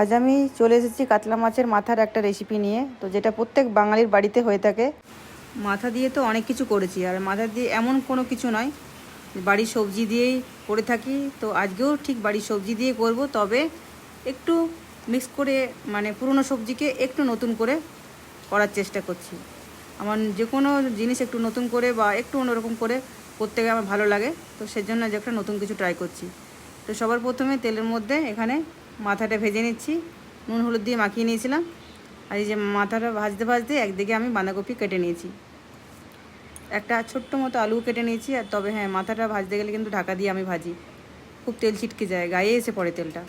আজ আমি চলে এসেছি কাতলা মাছের মাথার একটা রেসিপি নিয়ে। তো যেটা প্রত্যেক বাঙালির বাড়িতে হয়ে থাকে। মাথা দিয়ে তো অনেক কিছু করেছি, আর মাথা দিয়ে এমন কোনো কিছু নয়। বাড়ির সবজি দিয়েই করে থাকি। তো আজকেও ঠিক বাড়ির সবজি দিয়ে করব, তবে একটু মিক্স করে মানে পুরনো সবজিকে একটু নতুন করে করার চেষ্টা করছি। আমার যে কোনো জিনিস একটু নতুন করে বা একটু অন্যরকম করে করতে আমার ভালো লাগে। তো সেজন্য যে একটা নতুন কিছু ট্রাই করছি। তো সবার প্রথমে তেলের মধ্যে এখানে মাথাটা ভেজে নিচ্ছি, নুন, হলুদ দিয়ে মাখিয়ে নিয়েছিলাম। আর এই যে মাথাটা ভাজতে ভাজতে একদিকে আমি বাঁধাকপি কেটে নিয়েছি। একটা ছোট্ট মতো আলু কেটে নিয়েছি, আর তবে হ্যাঁ মাথাটা ভাজতে গেলে কিন্তু ঢাকা দিয়ে আমি ভাজি। খুব তেল ছিটকে যায়, গায়ে এসে পড়ে তেলটা।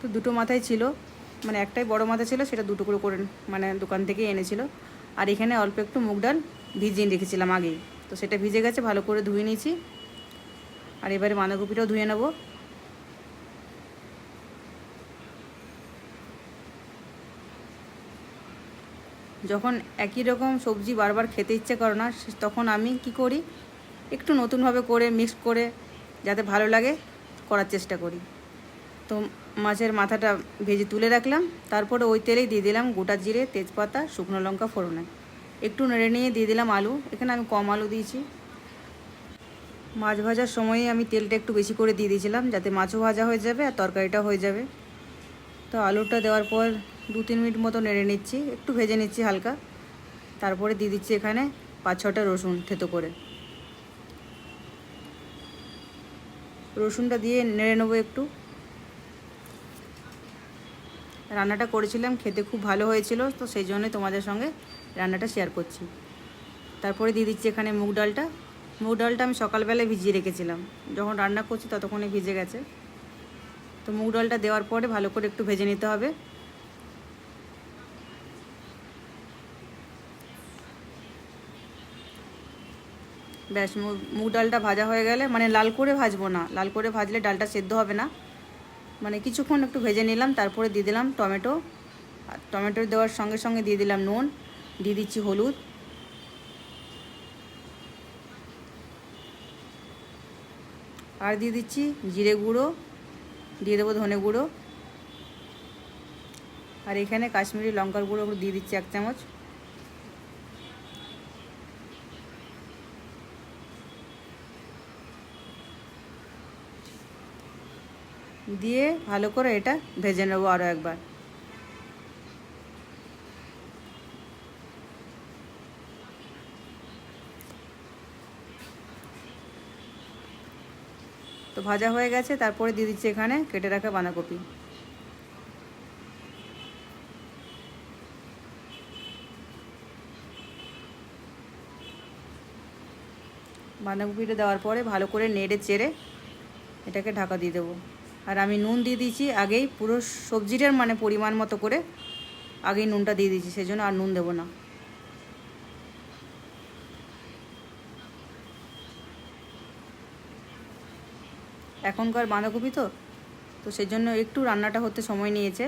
তো দুটো মাথায় ছিল মানে একটাই বড় মাথা ছিল, সেটা দুটো করে করে মানে দোকান থেকে এনেছিল। আর এখানে অল্প একটু মুগ ডাল ভিজিয়ে রেখেছিলাম আগেই। তো সেটা ভিজে গেছে, ভালো করে ধুয়ে নিয়েছি। আর এবারে বাঁধাকপিটাও ধুয়ে নেব। যখন একই রকম সবজি বারবার খেতে ইচ্ছে করে না তখন আমি কি করি? একটু নতুনভাবে করে মিক্স করে, যাতে ভালো লাগে, করার চেষ্টা করি। তো মাছের মাথাটা ভেজে তুলে রাখলাম, তারপরে ওই তেলেই দিয়ে দিলাম গোটা জিরে, তেজপাতা, শুকনো লঙ্কা, ফোড়নে। একটু নেড়ে নিয়ে দিয়ে দিলাম আলু, এখানে আমি কম আলু দিয়েছি। মাছ ভাজার সময়ে আমি তেলটা একটু বেশি করে দিয়ে দিয়েছিলাম, যাতে মাছও ভাজা হয়ে যাবে আর তরকারিটা হয়ে যাবে। তো আলুটা দেওয়ার পর দু তিন মিনিট মতো নেড়ে নিচ্ছি, একটু ভেজে নিচ্ছি হালকা। তারপরে দিয়ে দিচ্ছি এখানে পাঁচ ছটা রসুন থেতো করে। রসুনটা দিয়ে নেড়ে নেব একটু। রান্নাটা করেছিলাম, খেতে খুব ভালো হয়েছিল, তো সেই জন্যই তোমাদের সঙ্গে রান্নাটা শেয়ার করছি। তারপরে দিয়ে দিচ্ছি এখানে মুগ ডালটা। মুগ ডালটা আমি সকালবেলায় ভিজিয়ে রেখেছিলাম। যখন রান্না করছি ততক্ষণে ভিজে গেছে। তো মুগ ডালটা দেওয়ার পরে ভালো করে একটু ভেজে নিতে হবে। ব্যাস মুগ ডালটা ভাজা হয়ে গেলে মানে লাল করে ভাজবো না। লাল করে ভাজলে ডালটা সেদ্ধ হবে না। মানে কিছুক্ষণ একটু ভেজে নিলাম, তারপরে দিয়ে দিলাম টমেটো। আর টমেটো দেওয়ার সঙ্গে সঙ্গে দিয়ে দিলাম নুন, দিয়ে দিচ্ছি হলুদ। আর দিয়ে দিচ্ছি জিরে গুঁড়ো, দিয়ে দেবো ধনে গুঁড়ো। আর এখানে কাশ্মীরি লঙ্কার গুঁড়ো দিয়ে দিচ্ছি এক চামচ। দিয়ে ভালো করে এটা ভেজে নেব আরও একবার। তো ভাজা হয়ে গেছে, তারপরে দিয়ে দিচ্ছি এখানে কেটে রাখা বাঁধাকপি। বাঁধাকপিটা দেওয়ার পরে ভালো করে নেড়ে চেড়ে এটাকে ঢাকা দিয়ে দেবো। আর আমি নুন দিয়ে দিয়েছি। আগেই পুরো সবজিটার মানে পরিমাণ মতো করে আগেই নুনটা দিয়ে দিয়েছি সেই জন্য আর নুন দেবো না। এখনকার বাঁধাকপি তো তো সেই জন্য একটু রান্নাটা হতে সময় নিয়েছে।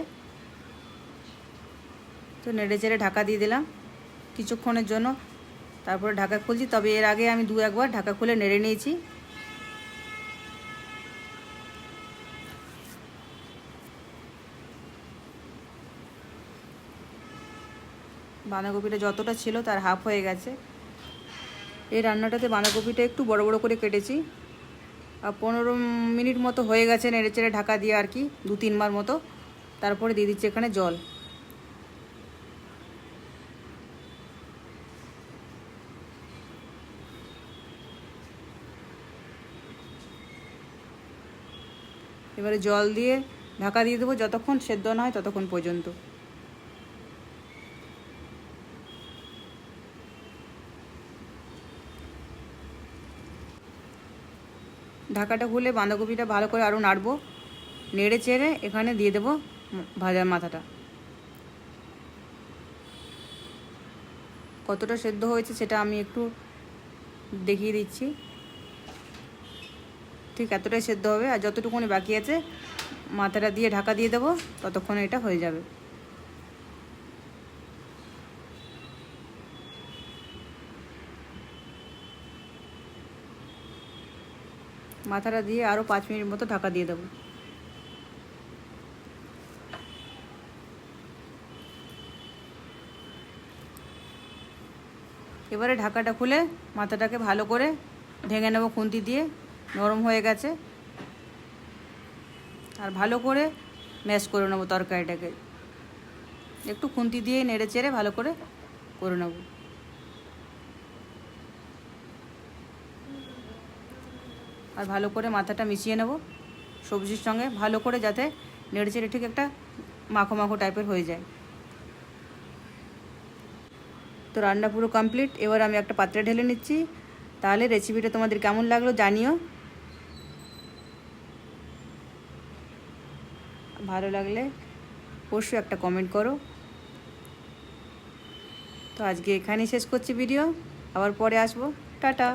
তো নেড়ে চেড়ে ঢাকা দিয়ে দিলাম কিছুক্ষণের জন্য। তারপরে ঢাকা খুলছি, তবে এর আগে আমি দু একবার ঢাকা খুলে নেড়ে নিয়েছি। বাঁধাকপিটা যতটা ছিল তার হাফ হয়ে গেছে। এই রান্নাটাতে বাঁধাকপিটা একটু বড় বড় করে কেটেছি। আর পনেরো মিনিট মতো হয়ে গেছে নেড়ে চেড়ে ঢাকা দিয়ে আর কি, দু তিনবার মতো। তারপরে দিয়ে দিচ্ছি এখানে জল। এবারে জল দিয়ে ঢাকা দিয়ে দেবো যতক্ষণ সেদ্ধ না হয় ততক্ষণ পর্যন্ত। ঢাকাটা খুলে বাঁধাকপিটা ভালো করে আরও নাড়বো। নেড়ে চেড়ে এখানে দিয়ে দেবো ভাজার মাথাটা। কতটা সেদ্ধ হয়েছে সেটা আমি একটু দেখিয়ে দিচ্ছি। ঠিক এতটাই সেদ্ধ হবে আর যতটুকুনি বাকি আছে মাথাটা দিয়ে ঢাকা দিয়ে দেবো, ততক্ষণ এটা হয়ে যাবে। মাথাটা দিয়ে আরও পাঁচ মিনিট মতো ঢাকা দিয়ে দেবো। এবারে ঢাকাটা খুলে মাথাটাকে ভালো করে ঢেঙে নেব খুন্তি দিয়ে, নরম হয়ে গেছে। আর ভালো করে ম্যাশ করে নেব তরকারিটাকে। একটু খুন্তি দিয়ে নেড়ে চেড়ে ভালো করে করে নেব। আর ভালো করে মাথাটা মিশিয়ে নেব সবজির সঙ্গে, ভালো করে যাতে নেড়ে চেড়ে ঠিক একটা মাখো মাখো টাইপের হয়ে যায়। তো রান্না পুরো কমপ্লিট এবার আমি একটা পাত্রে ঢেলে নিচ্ছি। তাহলে রেসিপিটা তোমাদের কেমন লাগল জানিও। ভালো লাগলে অবশ্যই একটা কমেন্ট করো। তো আজকে এখানেই শেষ করছি ভিডিও আবার পরে আসব। টাটা।